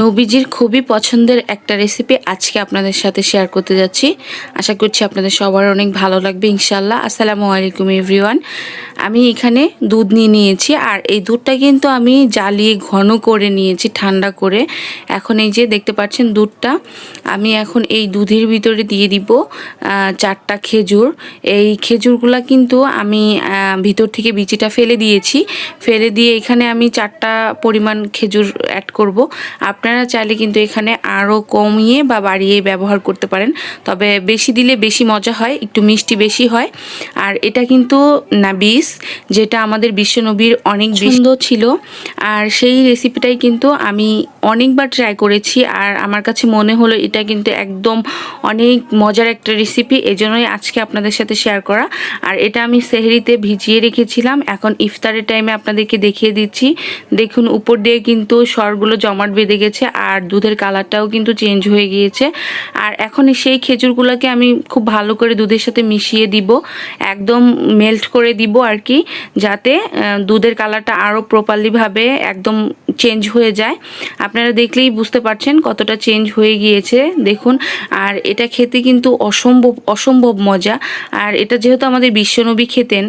নবীজির খুবই পছন্দের একটা রেসিপি আজকে আপনাদের সাথে শেয়ার করতে যাচ্ছি। আশা করছি আপনাদের সবার অনেক ভালো লাগবে ইনশাল্লাহ আসসালামু আলাইকুম এভরিওয়ান আমি এখানে দুধ নিয়ে নিয়েছি, আর এই দুধটা কিন্তু আমি জ্বালিয়ে ঘন করে নিয়েছি, ঠান্ডা করে। এখন এই যে দেখতে পাচ্ছেন দুধটা, আমি এখন এই দুধের ভিতরে দিয়ে দিব চারটা খেজুর। এই খেজুরগুলা কিন্তু আমি ভিতর থেকে বিচিটা ফেলে দিয়েছি। ফেলে দিয়ে এখানে আমি চারটা পরিমাণ খেজুর অ্যাড করব। আপনারা চাইলে কিন্তু এখানে আরও কমিয়ে বা বাড়িয়ে ব্যবহার করতে পারেন। তবে বেশি দিলে বেশি মজা হয়, একটু মিষ্টি বেশি হয়। আর এটা কিন্তু নাবিস যেটা আমাদের বিশ্বনবীর অনেক পছন্দ ছিল। আর সেই রেসিপিটাই কিন্তু আমি অনেকবার ট্রাই করেছি আর আমার কাছে মনে হলো এটা কিন্তু একদম অনেক মজার একটা রেসিপি এজন্যই আজকে আপনাদের সাথে শেয়ার করা। আর এটা আমি সেহরিতে ভিজিয়ে রেখেছিলাম, এখন ইফতারের টাইমে আপনাদেরকে দেখিয়ে দিচ্ছি। দেখুন, উপর দিয়ে কিন্তু স্বরগুলো জমাট বেঁধে গেছে আর দুধের কালারটাও কিন্তু চেঞ্জ হয়ে গিয়েছে। আর এখন সেই খেজুরগুলোকে আমি খুব ভালো করে দুধের সাথে মিশিয়ে দিব, একদম মেল্ট করে দিব আর কি, যাতে দুধের কালারটা আরও প্রপারলিভাবে একদম চেঞ্জ হয়ে যায়। আপনারা দেখলেই বুঝতে পারছেন কতটা চেঞ্জ হয়ে গিয়েছে। দেখুন, আর এটা খেতে কিন্তু অসম্ভব অসম্ভব মজা। আর এটা যেহেতু আমাদের বিশ্বনবী খেতেন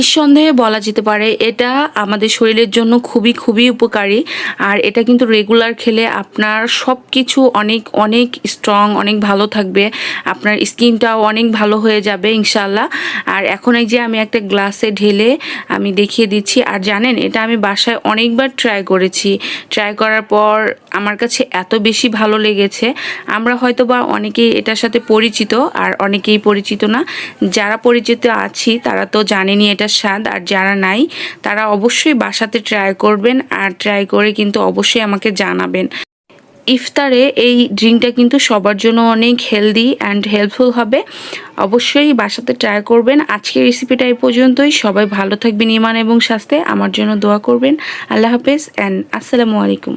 নিঃসন্দেহে বলা যেতে পারে এটা আমাদের শরীরের জন্য খুবই খুবই উপকারী। আর এটা কিন্তু রেগুলার খেলে আপনার সব কিছু অনেক অনেক স্ট্রং অনেক ভালো থাকবে। আপনার স্কিনটাও অনেক ভালো হয়ে যাবে ইনশাল্লাহ আর এখন এই যে আমি একটা গ্লাসে ঢেলে আমি দেখিয়ে দিচ্ছি। আর জানেন, এটা আমি বাসায় অনেকবার ট্রাই করেছি। ট্রাই করার পর আমার কাছে এত বেশি ভালো লেগেছে। আমরা হয়তো বা অনেকেই এটার সাথে পরিচিত, আর অনেকেই পরিচিত না। যারা পরিচিত আছি, তারা তো জানেনি এটার স্বাদ আর যারা নাই, তারা অবশ্যই বাসাতে ট্রাই করবেন আর ট্রাই করে কিন্তু অবশ্যই আমাকে জানাবেন। ইফতারে এই ড্রিঙ্কটা কিন্তু সবার জন্য অনেক হেলদি অ্যান্ড হেল্পফুল হবে। অবশ্যই বাসাতে ট্রাই করবেন। আজকের রেসিপিটা এই পর্যন্তই। সবাই ভালো থাকবেন ইমান এবং স্বাস্থ্যে। আমার জন্য দোয়া করবেন। আল্লাহ হাফেজ অ্যান্ড আসসালামু আলাইকুম।